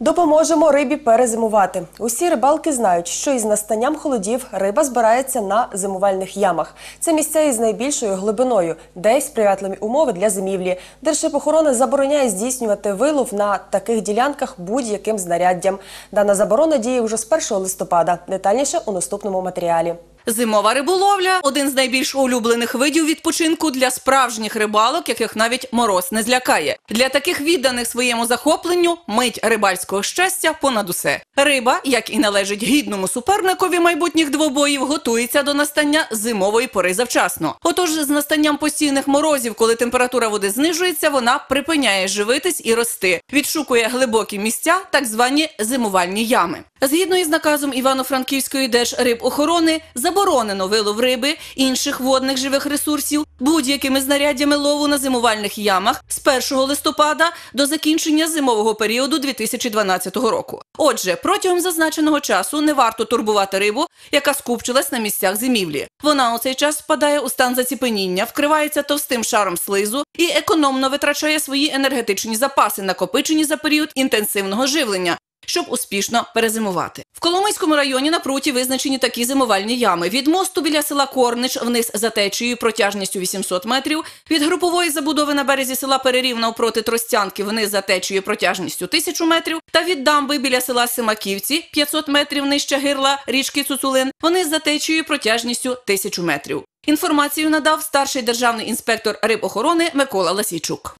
Допоможемо рибі перезимувати. Усі рибалки знають, що із настанням холодів риба збирається на зимувальних ямах. Це місця із найбільшою глибиною, де й сприятливі умови для зимівлі. Держепохорона забороняє здійснювати вилов на таких ділянках будь-яким знаряддям. Дана заборона діє вже з 1 листопада. Детальніше у наступному матеріалі. Зимова риболовля один з найбільш улюблених видів відпочинку для справжніх рибалок, яких навіть мороз не злякає. Для таких відданих своєму захопленню мить рибальського щастя понад усе. Риба, як і належить гідному суперникові майбутніх двобоїв, готується до настання зимової пори завчасно. Отож, з настанням постійних морозів, коли температура води знижується, вона припиняє живитись і рости, відшукує глибокі місця, так звані зимувальні ями. Згідно із наказом Івано-Франківської держрибохорони, заборонено вилов риби, інших водних живих ресурсів будь-якими знаряддями лову на зимувальних ямах з 1 листопада до закінчення зимового періоду 2012 року. Отже, протягом зазначеного часу не варто турбувати рибу, яка скупчилась на місцях зимівлі. Вона у цей час впадає у стан заціпеніння, вкривається товстим шаром слизу і економно витрачає свої енергетичні запаси, накопичені за період інтенсивного живлення щоб успішно перезимувати. В Коломийському районі на пруті визначені такі зимувальні ями. Від мосту біля села Корнич вниз за течією протяжністю 800 метрів, від групової забудови на березі села Перерів навпроти Тростянки вниз за течією протяжністю 1000 метрів, та від дамби біля села Симаківці 500 метрів нижче гирла річки Цуцулин, вниз за течією протяжністю 1000 метрів. Інформацію надав старший державний інспектор рибохорони Микола Ласійчук.